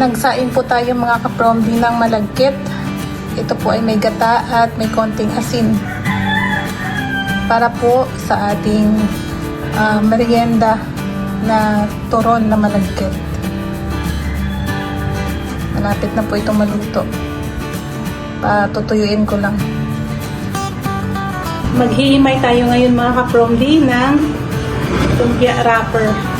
Nagsaing po tayo mga kapromdi ng malagkit. Ito po ay may gata at may konting asin. Para po sa ating ah, merienda na turon na malagkit. Malapit na po itong maluto. Patutuyuin ko lang. Maghihimay tayo ngayon mga kapromdi ng lumpia wrapper.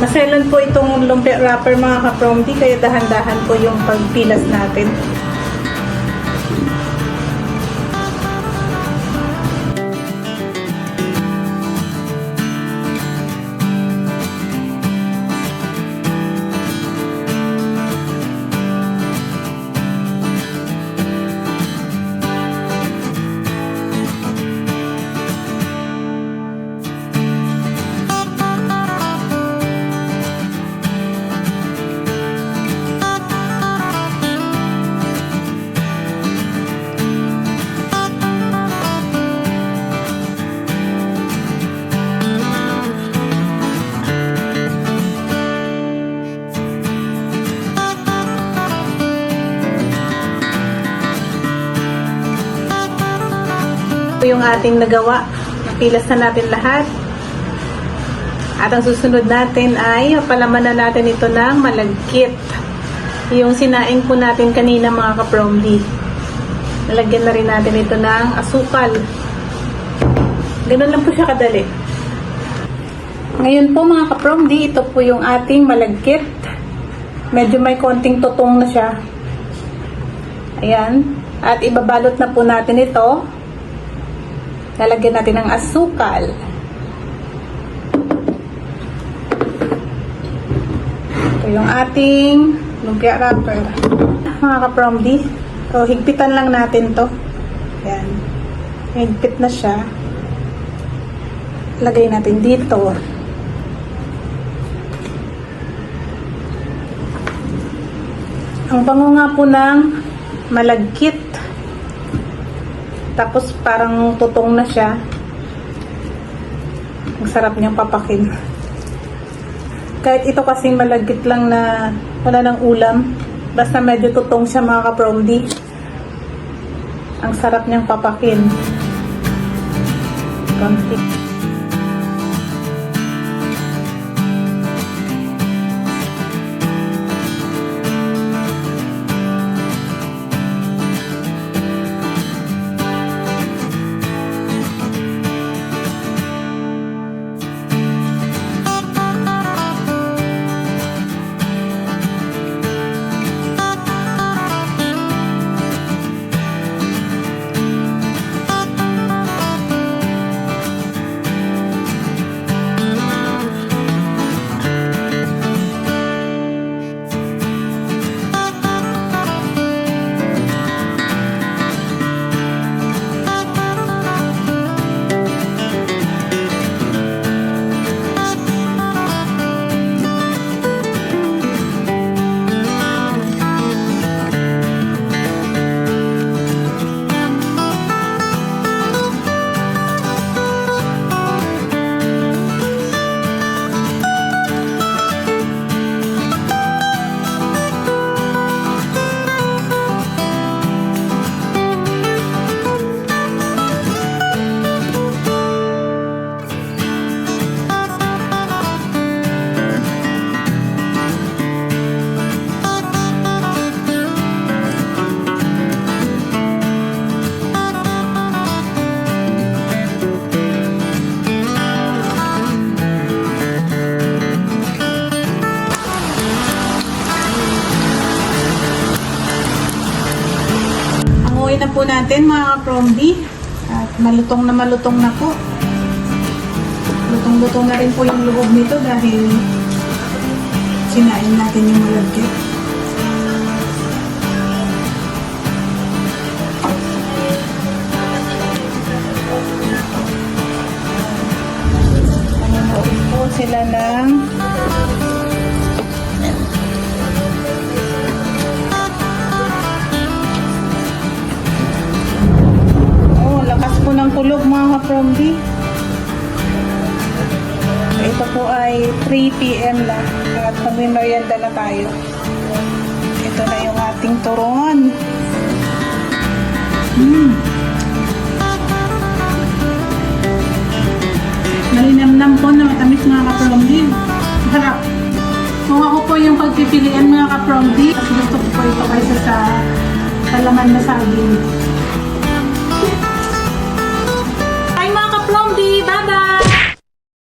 Maselan po itong lumpia wrapper mga kapromdi kaya dahan-dahan po yung pagpilas natin. Yung ating nagawa. Napilas na natin lahat. At ang susunod natin ay palaman na natin ito ng malagkit. Yung sinaing po natin kanina mga kapromdi. Nalagyan na rin natin ito ng asukal. Ganun lang po siya kadali. Ngayon po mga kapromdi, ito po yung ating malagkit. Medyo may konting tutong na siya. Ayan. At ibabalot na po natin ito Lalagyan natin ng asukal. Ito yung ating lumpia wrapper. Mga kapromdi. So, higpitan lang natin to. Yan. Higpit na siya. Lagay natin dito. Ang bango nga po ng malagkit. Tapos parang tutong na siya. Ang sarap niyang papakin. Kahit ito kasing malagkit lang na wala ng ulam. Basta medyo tutong siya mga kapromdi. Ang sarap niyang papakin. Konti. Na po natin mga kapromdi. At malutong na malutong na po. Lutong-lutong na rin po yung loob nito dahil sinain natin yung malagkit. Ka-promdi. Ito po ay 3 p.m. na at magmimerienda na tayo. Ito na yung ating turon. Mm. Malinamnam po na matamis mga ka-promdi. Harap. Kung ako po yung pagpipilian mga ka-promdi, gusto ko po ito kaysa sa palaman na saging. 龙弟，拜拜。